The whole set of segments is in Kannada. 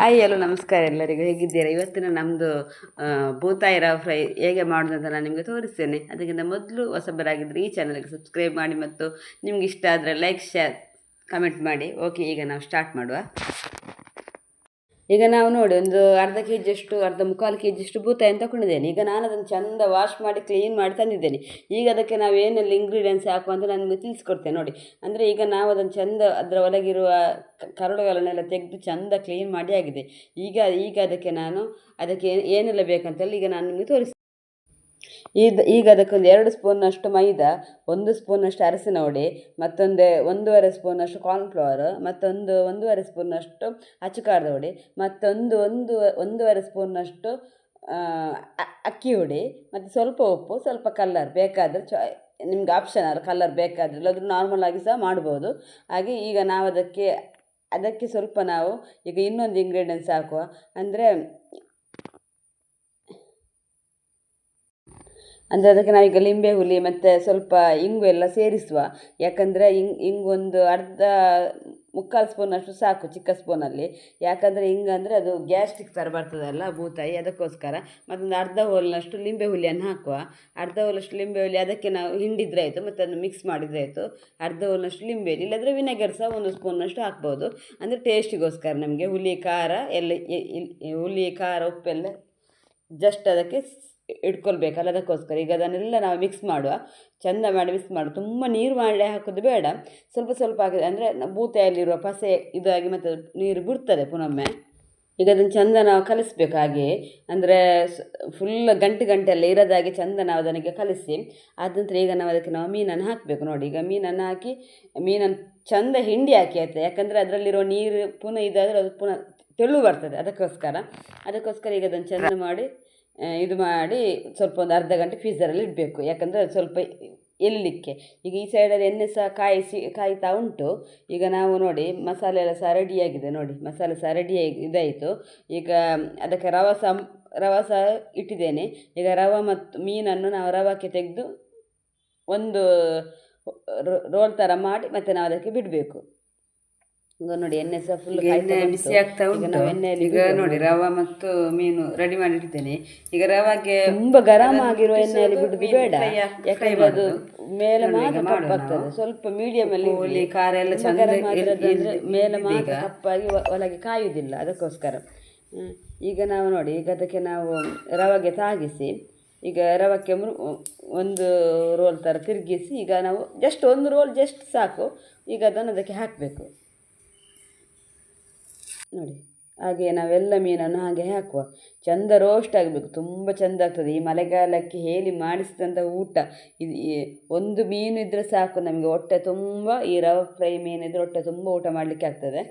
ಹಾಯ್ ಎಲ್ಲೋ ನಮಸ್ಕಾರ ಎಲ್ಲರಿಗೂ. ಹೇಗಿದ್ದೀರಾ? ಇವತ್ತಿನ ನಮ್ಮದು ಬೂತಾಯಿ ರವ ಫ್ರೈ ಹೇಗೆ ಮಾಡೋದು ನಾನು ನಿಮಗೆ ತೋರಿಸ್ತೇನೆ. ಅದಕ್ಕಿಂತ ಮೊದಲು ಹೊಸಬರಾಗಿದ್ದರೆ ಈ ಚಾನಲ್ಗೆ ಸಬ್ಸ್ಕ್ರೈಬ್ ಮಾಡಿ ಮತ್ತು ನಿಮ್ಗೆ ಇಷ್ಟ ಆದರೆ ಲೈಕ್ ಶೇರ್ ಕಮೆಂಟ್ ಮಾಡಿ. ಓಕೆ ಈಗ ನಾವು ಸ್ಟಾರ್ಟ್ ಮಾಡುವ. ಈಗ ನಾವು ನೋಡಿ, ಒಂದು ಅರ್ಧ ಕೆ ಜಿಯಷ್ಟು ಅರ್ಧ ಮುಕ್ಕಾಲು ಕೆ ಜಿಯಷ್ಟು ಅಂತ ತಗೊಂಡಿದ್ದೇನೆ. ಈಗ ನಾನು ಅದನ್ನು ಚಂದ ವಾಶ್ ಮಾಡಿ ಕ್ಲೀನ್ ಮಾಡಿ ತಂದಿದ್ದೇನೆ. ಈಗ ಅದಕ್ಕೆ ನಾವು ಏನೆಲ್ಲ ಇಂಗ್ರೀಡಿಯೆಂಟ್ಸ್ ಹಾಕುವ ಅಂತ ನಾನು ತಿಳಿಸ್ಕೊಡ್ತೇನೆ. ನೋಡಿ, ಅಂದರೆ ಈಗ ನಾವು ಅದನ್ನು ಚಂದ ಅದರ ಒಳಗಿರುವ ಕರುಳುಗಳನ್ನೆಲ್ಲ ತೆಗೆದು ಚೆಂದ ಕ್ಲೀನ್ ಮಾಡಿ ಆಗಿದೆ. ಈಗ ಈಗ ಅದಕ್ಕೆ ನಾನು ಅದಕ್ಕೆ ಏನೆಲ್ಲ ಬೇಕಂತೇಳಿ ಈಗ ನಾನು ನಿಮಗೆ ತೋರಿಸ್ತೇನೆ. ಈಗ ಈಗ ಅದಕ್ಕೊಂದು ಎರಡು ಸ್ಪೂನ್ನಷ್ಟು ಮೈದಾ ಒಂದು ಸ್ಪೂನಷ್ಟು ಅರಸಿನ ಹುಡಿ ಮತ್ತೊಂದು ಒಂದೂವರೆ ಸ್ಪೂನಷ್ಟು ಕಾರ್ನ್ಫ್ಲವರ್ ಮತ್ತೊಂದು ಒಂದೂವರೆ ಸ್ಪೂನಷ್ಟು ಅಚ್ಚುಕಾರದ ಹುಡಿ ಮತ್ತೊಂದು ಒಂದು ಒಂದೂವರೆ ಸ್ಪೂನಷ್ಟು ಆ, ಅಕ್ಕಿ ಹುಡಿ ಮತ್ತು ಸ್ವಲ್ಪ ಉಪ್ಪು ಸ್ವಲ್ಪ ಕಲ್ಲರ್ ಬೇಕಾದರೆ ಚ ನಿಮ್ಗೆ ಆಪ್ಷನಲ್ ಕಲ್ಲರ್ ಬೇಕಾದರೆ ಇಲ್ಲಾದರೂ ನಾರ್ಮಲ್ ಆಗಿ ಸಹ ಮಾಡ್ಬೋದು. ಹಾಗೆ ಈಗ ನಾವು ಅದಕ್ಕೆ ಅದಕ್ಕೆ ಸ್ವಲ್ಪ ನಾವು ಈಗ ಇನ್ನೊಂದು ಇಂಗ್ರೀಡಿಯೆಂಟ್ಸ್ ಹಾಕುವ. ಅಂದರೆ ಅಂದರೆ ಅದಕ್ಕೆ ನಾವೀಗ ಲಿಂಬೆ ಹುಳಿ ಮತ್ತು ಸ್ವಲ್ಪ ಇಂಗು ಎಲ್ಲ ಸೇರಿಸುವ. ಯಾಕಂದರೆ ಇಂಗ್ ಇಂಗೊಂದು ಅರ್ಧ ಮುಕ್ಕಾಲು ಸ್ಪೂನಷ್ಟು ಸಾಕು ಚಿಕ್ಕ ಸ್ಪೂನಲ್ಲಿ ಯಾಕಂದರೆ ಹಿಂಗಂದರೆ ಅದು ಗ್ಯಾಸ್ಟ್ರಿಕ್ ಥರ ಬರ್ತದಲ್ಲ ಬೂತಾಯಿ ಅದಕ್ಕೋಸ್ಕರ. ಮತ್ತೊಂದು ಅರ್ಧ ಹೋಲ್ನಷ್ಟು ಲಿಂಬೆ ಹುಲಿಯನ್ನು ಹಾಕುವ. ಅರ್ಧ ಹೋಲಷ್ಟು ಲಿಂಬೆ ಹುಲಿ ಅದಕ್ಕೆ ನಾವು ಹಿಂಡಿದ್ರೆ ಆಯಿತು ಮತ್ತು ಅದನ್ನು ಮಿಕ್ಸ್ ಮಾಡಿದರೆ ಆಯಿತು. ಅರ್ಧ ಹೋಲ್ನಷ್ಟು ಲಿಂಬೆ ಹುಲಿ, ಇಲ್ಲಾಂದರೆ ವಿನೆಗರ್ ಸಹ ಒಂದು ಸ್ಪೂನಷ್ಟು ಹಾಕ್ಬೋದು. ಅಂದರೆ ಟೇಸ್ಟಿಗೋಸ್ಕರ ನಮಗೆ ಹುಲಿ, ಖಾರ, ಎಲ್ಲ ಹುಲಿ, ಖಾರ, ಉಪ್ಪೆಲ್ಲ ಜಸ್ಟ್ ಅದಕ್ಕೆ ಇಟ್ಕೊಳ್ಬೇಕಲ್ಲ ಅದಕ್ಕೋಸ್ಕರ. ಈಗ ಅದನ್ನೆಲ್ಲ ನಾವು ಮಿಕ್ಸ್ ಮಾಡುವ. ಚೆಂದ ಮಾಡಿ ಮಿಕ್ಸ್ ಮಾಡುವ. ತುಂಬ ನೀರು ಮಾಡಿ ಹಾಕೋದು ಬೇಡ. ಸ್ವಲ್ಪ ಸ್ವಲ್ಪ ಹಾಕಿದ್ರೆ, ಅಂದರೆ ಬೂತೆಯಲ್ಲಿರುವ ಪಸೆ ಇದಾಗಿ ಮತ್ತು ನೀರು ಬಿಡ್ತದೆ ಪುನೊಮ್ಮೆ. ಈಗ ಅದನ್ನು ಚಂದ ನಾವು ಕಲಿಸ್ಬೇಕು ಹಾಗೆಯೇ ಅಂದರೆ ಫುಲ್ ಗಂಟೆ ಗಂಟೆ ಎಲ್ಲ ಇರೋದಾಗಿ ಚಂದ ನಾವು ಅದನಿಗೆ ಕಲಿಸಿ. ಆದ ನಂತರ ಈಗ ನಾವು ಅದಕ್ಕೆ ನಾವು ಮೀನನ್ನು ಹಾಕಬೇಕು ನೋಡಿ. ಈಗ ಮೀನನ್ನು ಹಾಕಿ, ಮೀನನ್ನು ಚಂದ ಹಿಂಡಿ ಹಾಕಿ ಆಯ್ತು? ಯಾಕಂದರೆ ಅದರಲ್ಲಿರೋ ನೀರು ಪುನಃ ಇದಾದರೆ ಅದು ಪುನಃ ತೆಳು ಬರ್ತದೆ ಅದಕ್ಕೋಸ್ಕರ. ಅದಕ್ಕೋಸ್ಕರ ಈಗ ಅದನ್ನು ಚಂದ ಮಾಡಿ ಇದು ಮಾಡಿ ಸ್ವಲ್ಪ ಒಂದು ಅರ್ಧ ಗಂಟೆ ಫ್ರೀಝರಲ್ಲಿ ಇಡಬೇಕು. ಯಾಕಂದರೆ ಸ್ವಲ್ಪ ಎಲ್ಲಿಕ್ಕೆ ಈಗ ಈ ಸೈಡಲ್ಲಿ ಎಣ್ಣೆ ಸಹ ಕಾಯಿಸಿ, ಕಾಯ್ತಾ ಉಂಟು. ಈಗ ನಾವು ನೋಡಿ ಮಸಾಲೆ ಎಲ್ಲ ಸಹ ರೆಡಿಯಾಗಿದೆ ನೋಡಿ. ಮಸಾಲೆ ಸಹ ರೆಡಿಯಾಗಿ ಇದಾಯಿತು. ಈಗ ಅದಕ್ಕೆ ರವೆ ಸಹ ರವೆ ಸಹ ಇಟ್ಟಿದ್ದೇನೆ. ಈಗ ರವ ಮತ್ತು ಮೀನನ್ನು ನಾವು ರವಕ್ಕೆ ತೆಗೆದು ಒಂದು ರೋಲ್ ಥರ ಮಾಡಿ ಮತ್ತೆ ನಾವು ಅದಕ್ಕೆ ಬಿಡಬೇಕು. ಈಗ ನೋಡಿ ಎಣ್ಣೆ ಸಹ ಫುಲ್ ಎಣ್ಣೆ ಬಿಸಿ ಆಗ್ತಾ ಉಂಟು. ಎಣ್ಣೆಯಲ್ಲಿ ಈಗ ನೋಡಿ ರವ ಮತ್ತು ಮೀನು ರೆಡಿ ಮಾಡಿ ಇಡ್ತೇನೆ ಈಗ ರವಾಗೆ ತುಂಬಾ ಗರಂ ಆಗಿರುವ ಎಣ್ಣೆಯಲ್ಲಿ ಬಿಡುದು ಬೇಡ. ಯಾಕಂದ್ರೆ ಅದು ಮೇಲೆ ಮಾತ್ರ ಕಪ್ಪಾಗ್ತದೆ. ಸ್ವಲ್ಪ ಮೀಡಿಯಂ ಅಲ್ಲಿ ಹೋಳಿ ಖಾರ ಎಲ್ಲ ಚಂದ ಮೇಲೆ ಮಾತ್ರ ಕಪ್ಪಾಗಿ ಒಳಗೆ ಕಾಯುವುದಿಲ್ಲ ಅದಕ್ಕೋಸ್ಕರ. ಈಗ ನಾವು ನೋಡಿ ಈಗ ಅದಕ್ಕೆ ನಾವು ರವೆಗೆ ತಾಗಿಸಿ ಈಗ ರವಕ್ಕೆ ಒಂದು ರೋಲ್ ಥರ ತಿರುಗಿಸಿ ಈಗ ನಾವು ಜಸ್ಟ್ ಒಂದು ರೋಲ್ ಜಸ್ಟ್ ಸಾಕು. ಈಗ ಅದನ್ನು ಅದಕ್ಕೆ ಹಾಕಬೇಕು. ನೋಡಿ. ಹಾಗೆ ನಾವೆಲ್ಲ ಮೀನನ್ನು ಹಾಗೆ ಹಾಕುವ. ಚಂದ ರೋಸ್ಟ್ ಆಗಬೇಕು. ತುಂಬ ಚಂದ ಆಗ್ತದೆ. ಈ ಮಳೆಗಾಲಕ್ಕೆ ಹೇಳಿ ಮಾಡಿಸಿದಂಥ ಊಟ. ಇದು ಒಂದು ಮೀನು ಇದ್ದರೆ ಸಾಕು ನಮಗೆ. ಹೊಟ್ಟೆ ತುಂಬ, ಈ ರವೆ ಫ್ರೈ ಮೀನಿದ್ರೆ ಹೊಟ್ಟೆ ತುಂಬ ಊಟ ಮಾಡಲಿಕ್ಕೆ ಆಗ್ತದೆ.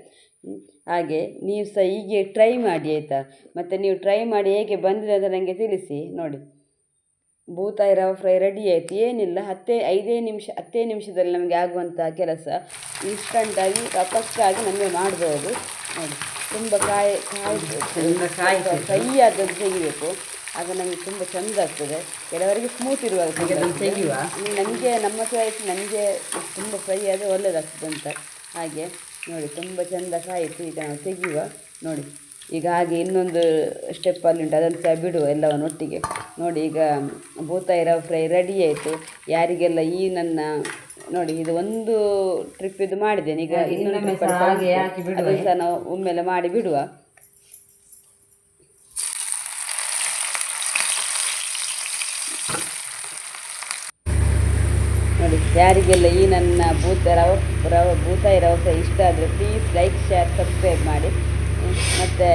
ಹಾಗೆ ನೀವು ಸಹ ಹೀಗೆ ಟ್ರೈ ಮಾಡಿ ಆಯಿತಾ? ಮತ್ತು ನೀವು ಟ್ರೈ ಮಾಡಿ ಹೇಗೆ ಬಂದಿದೆ ಅಂತ ನನಗೆ ತಿಳಿಸಿ. ನೋಡಿ. ಬೂತಾಯಿ ರವೆ ಫ್ರೈ ರೆಡಿ ಆಯಿತು. ಏನಿಲ್ಲ. ಹತ್ತೇ, ಐದೇ ನಿಮಿಷ, ಹತ್ತೇ ನಿಮಿಷದಲ್ಲಿ ನಮಗೆ ಆಗುವಂಥ ಕೆಲಸ ಇನ್ಸ್ಟಂಟಾಗಿ ಕಪಕ್ಕಾಗಿ ನಮಗೆ ಮಾಡ್ಬೋದು. ನೋಡಿ ತುಂಬ ಕಾಯಿ ಕಾಯಿ ಫ್ರೈ ಆದದ್ದು ತೆಗಿಬೇಕು. ಆಗ ನಮಗೆ ತುಂಬ ಚೆಂದ ಆಗ್ತದೆ. ಕೆಲವರಿಗೆ ಸ್ಮೂತ್ ಇರುವಾಗ ತೆಗೆಯುವ? ನನಗೆ ನಮ್ಮ ಚಾಯ್ಸ್ ನನಗೆ ತುಂಬ ಫ್ರೈ ಆದರೆ ಒಳ್ಳೆಯದಾಗ್ತದೆ ಅಂತ. ಹಾಗೆ ನೋಡಿ ತುಂಬ ಚೆಂದ ಕಾಯಿತು ಈಗ ನಾವು ತೆಗೆಯುವ. ನೋಡಿ ಈಗ ಹಾಗೆ ಇನ್ನೊಂದು ಸ್ಟೆಪ್ಪಲ್ಲಿ ಉಂಟು. ಅದನ್ನು ಸಹ ಬಿಡುವ ಎಲ್ಲವನ್ನು ಒಟ್ಟಿಗೆ. ನೋಡಿ ಈಗ ಭೂತಾಯಿ ರವ ಫ್ರೈ ರೆಡಿ ಆಯಿತು. ಯಾರಿಗೆಲ್ಲ ಈ ನನ್ನ ನೋಡಿ ಇದು ಒಂದು ಟ್ರಿಪ್ ಇದು ಮಾಡಿದ್ದೇನೆ. ಈಗ ಇನ್ನೊಂದು ಸಹ ನಾವು ಒಮ್ಮೆಲೆ ಮಾಡಿ ಬಿಡುವ. ನೋಡಿ ಯಾರಿಗೆಲ್ಲ ಈ ನನ್ನ ಭೂತ ರವ ರವ ಭೂತಾಯಿ ರವೆ ಫ್ರೈ ಇಷ್ಟ ಆದರೆ ಪ್ಲೀಸ್ ಲೈಕ್ ಶೇರ್ ಸಬ್ಸ್ಕ್ರೈಬ್ ಮಾಡಿ. ಮತ್ತು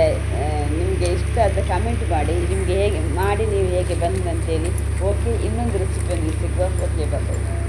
ನಿಮಗೆ ಇಷ್ಟ ಆದರೆ ಕಮೆಂಟ್ ಮಾಡಿ. ನಿಮಗೆ ಹೇಗೆ ಮಾಡಿ ನೀವು ಹೇಗೆ ಬಂದಂತೇಳಿ ಓಕೆ ಇನ್ನೊಂದು ರೆಸಿಪಿಯಲ್ಲಿ ಸಿಗುವ. Okay bye